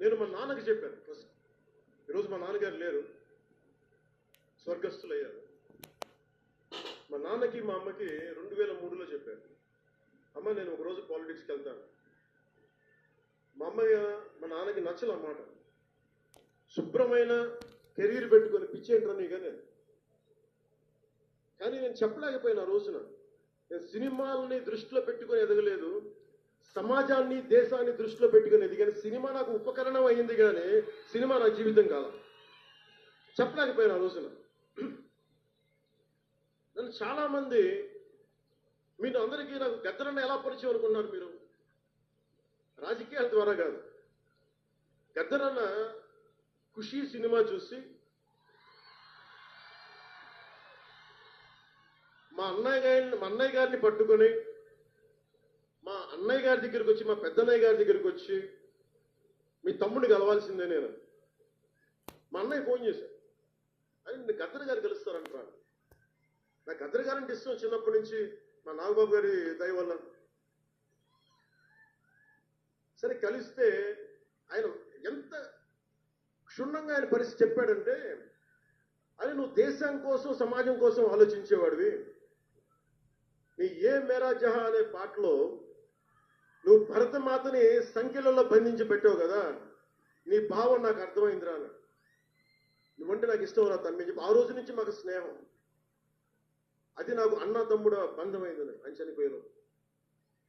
నేను మా నాన్నకి చెప్పాను ఫస్ట్ ఈరోజు మా నాన్నగారు లేరు. స్వర్గస్థులయ్యారు. మా నాన్నకి మా అమ్మకి రెండు వేల మూడులో చెప్పాను అమ్మ నేను ఒకరోజు పాలిటిక్స్కి వెళ్తాను. మా అమ్మయ్య మా నాన్నకి నచ్చలు అన్నమాట శుభ్రమైన కెరీర్ పెట్టుకొని పిచ్చేంట్రా నీగా నేను కానీ నేను చెప్పలేకపోయిన రోజున. నేను సినిమాలని దృష్టిలో పెట్టుకొని ఎదగలేదు. సమాజాన్ని దేశాన్ని దృష్టిలో పెట్టుకునేది కానీ సినిమా నాకు ఉపకరణం అయ్యింది కానీ సినిమా నా జీవితం కాదు. చెప్పలేకపోయాను ఆ రోజున. నన్ను చాలామంది మీరు అందరికీ నాకు గద్దరన్న ఎలా పరిచయం అనుకున్నారు మీరు? రాజకీయాల ద్వారా కాదు. గద్దరన్న ఖుషి సినిమా చూసి మా అన్నయ్య గారిని మా అన్నయ్య గారిని పట్టుకొని అన్నయ్య గారి దగ్గరికి వచ్చి మా పెద్దన్నయ్య గారి దగ్గరికి వచ్చి మీ తమ్ముడిని కలవాల్సిందే నేను. మా అన్నయ్య ఫోన్ చేశాను అని నేను గద్దర్ గారు కలుస్తారంటాను నా గద్దర్ గారంటే ఇష్టం చిన్నప్పటి నుంచి మా నాగబాబు గారి దయ వల్ల. సరే కలిస్తే ఆయన ఎంత క్షుణ్ణంగా ఆయన పరిస్థితి చెప్పాడంటే అది నువ్వు దేశం కోసం సమాజం కోసం ఆలోచించేవాడివి. నీ ఏ మేరా జహా అనే పాటలో నువ్వు భరతమాతని సంఖ్యలలో బంధించి పెట్టావు కదా నీ భావం నాకు అర్థమైంది రా నువ్వంటే నాకు ఇష్టం రా తమ్మి చెప్పి ఆ రోజు నుంచి మాకు స్నేహం. అది నాకు అన్న తమ్ముడు బంధమైంది అని చనిపోయారు